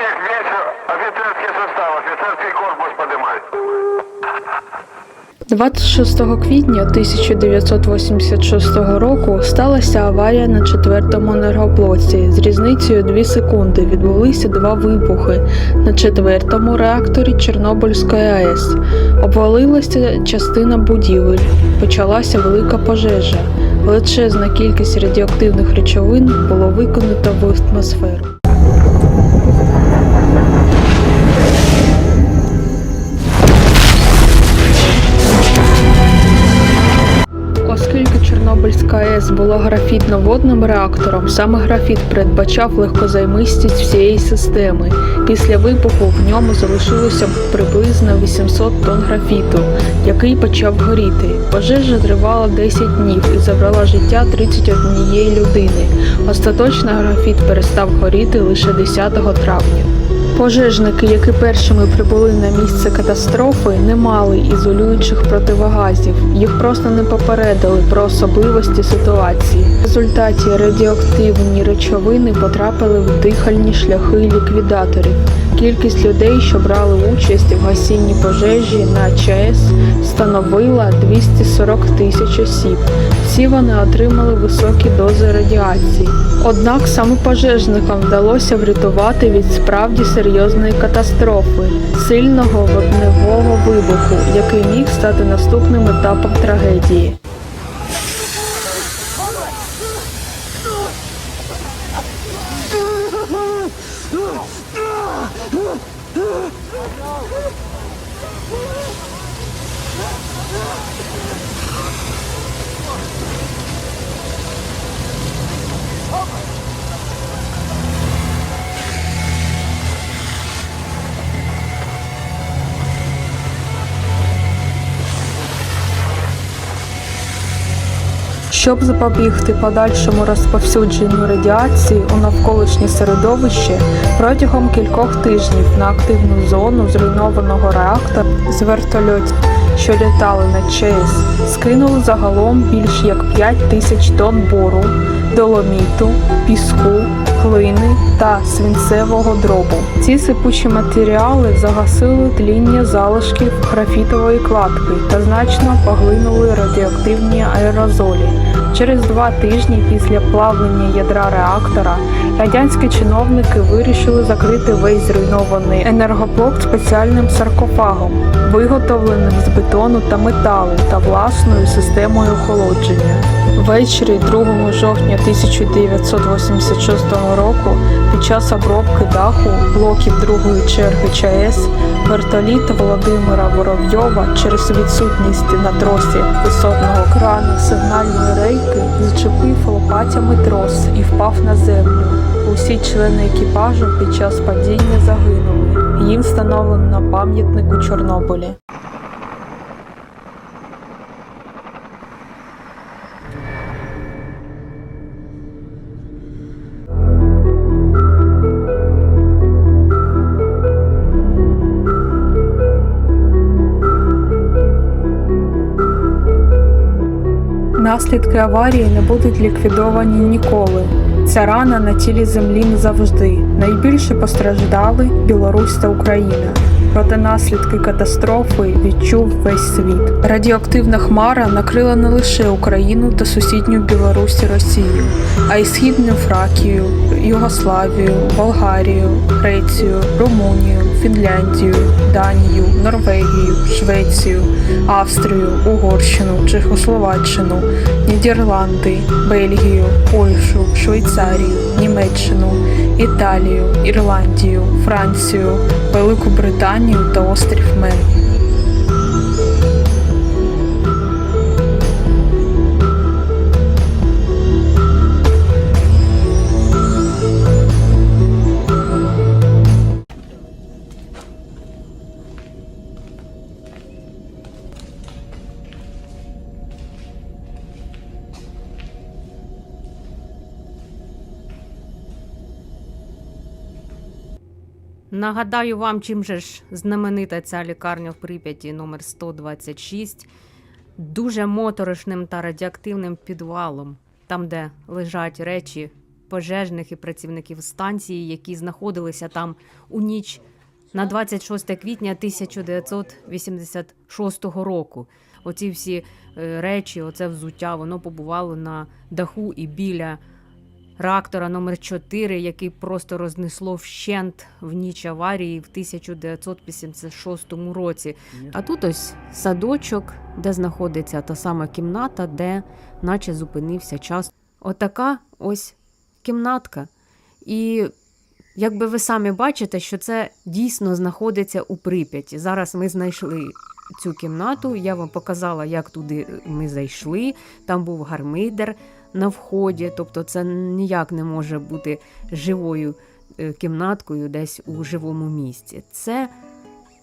всех, весь офицерский состав, офицерский корпус поднимать. 26 квітня 1986 року сталася аварія на четвертому енергоблоці. З різницею 2 секунди відбулися два вибухи на четвертому реакторі Чорнобильської АЕС. Обвалилася частина будівель. Почалася велика пожежа. Величезна кількість радіоактивних речовин було виконано в атмосферу. Чорнобильська АЕС була графітно-водним реактором, саме графіт передбачав легкозаймистість всієї системи. Після вибуху в ньому залишилося приблизно 800 тонн графіту, який почав горіти. Пожежа тривала 10 днів і забрала життя 31 людини. Остаточно графіт перестав горіти лише 10 травня. Пожежники, які першими прибули на місце катастрофи, не мали ізолюючих противогазів. Їх просто не попередили про особливості ситуації. В результаті радіоактивні речовини потрапили в дихальні шляхи ліквідаторів. Кількість людей, що брали участь в гасінні пожежі на ЧАЕС, становила 240 тисяч осіб. Всі вони отримали високі дози радіації. Однак саме пожежникам вдалося врятувати від справді серйозної катастрофи сильного вогневого вибуху, який міг стати наступним етапом трагедії. Oh! Щоб запобігти подальшому розповсюдженню радіації у навколишнє середовище, протягом кількох тижнів на активну зону зруйнованого реактора з вертольотів, що літали на ЧАЕС, скинули загалом більш як 5 тисяч тонн бору, доломіту, піску, глини та свинцевого дробу. Ці сипучі матеріали загасили тління залишків графітової кладки та значно поглинули радіоактивні аерозолі. Через два тижні після плавлення ядра реактора радянські чиновники вирішили закрити весь зруйнований енергоблок спеціальним саркофагом, виготовленим з бетону та металу та власною системою охолодження. Ввечері 2 жовтня 1986 року під час обробки даху блоків другої черги ЧАЕС вертоліт Володимира Воробйова через відсутність на тросі висотного крану сигнальної рейки зачепив лопатями трос і впав на землю. Усі члени екіпажу під час падіння загинули. Їм встановлено пам'ятник у Чорнобилі. Наслідки аварії не будуть ліквідовані ніколи. Ця рана на тілі землі не завжди. Найбільше постраждали Білорусь та Україна. Проте наслідки катастрофи відчув весь світ. Радіоактивна хмара накрила не лише Україну та сусідню Білорусь і Росію, а й східну Фракію, Югославію, Болгарію, Грецію, Румунію, Фінляндію, Данію, Норвегію, Швецію, Австрію, Угорщину, Чехословаччину, Нідерланди, Бельгію, Польщу, Швейцарію, Німеччину, Італію, Ірландію, Францію, Велику Британію та острів Мен. Нагадаю вам, чим же ж знаменита ця лікарня в Прип'яті номер 126 дуже моторошним та радіоактивним підвалом, там, де лежать речі пожежних і працівників станції, які знаходилися там у ніч на 26 квітня 1986 року. Оці всі е, речі, оце взуття, воно побувало на даху і біля реактора номер 4 який просто рознесло вщент в ніч аварії в 1986 році. А тут ось садочок, де знаходиться та сама кімната, де наче зупинився час. Отака ось кімнатка. І якби ви самі бачите, що це дійсно знаходиться у Прип'яті. Зараз ми знайшли цю кімнату. Я вам показала, як туди ми зайшли. Там був гармидер на вході, тобто це ніяк не може бути живою е, кімнаткою десь у живому місці. Це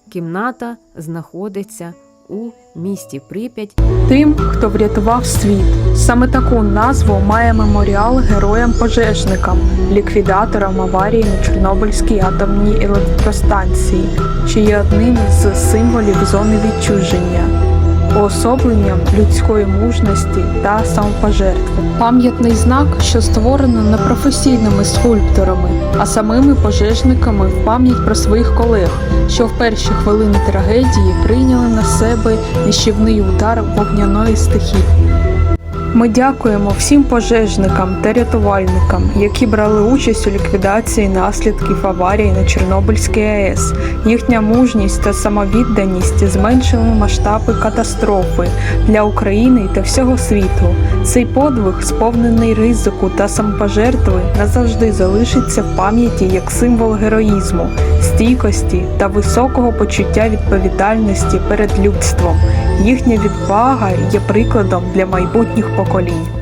кімната знаходиться у місті Прип'ять. Тим, хто врятував світ. Саме таку назву має меморіал героям-пожежникам, ліквідаторам аварії на Чорнобильській атомній електростанції, що є одним з символів зони відчуження, уособленням людської мужності та самопожертви. Пам'ятний знак, що створено не професійними скульпторами, а самими пожежниками в пам'ять про своїх колег, що в перші хвилини трагедії прийняли на себе нищівний удар вогняної стихії. Ми дякуємо всім пожежникам та рятувальникам, які брали участь у ліквідації наслідків аварії на Чорнобильській АЕС. Їхня мужність та самовідданість зменшили масштаби катастрофи для України та всього світу. Цей подвиг, сповнений ризику та самопожертви, назавжди залишиться в пам'яті як символ героїзму, стійкості та високого почуття відповідальності перед людством. Їхня відвага є прикладом для майбутніх Pocolinho.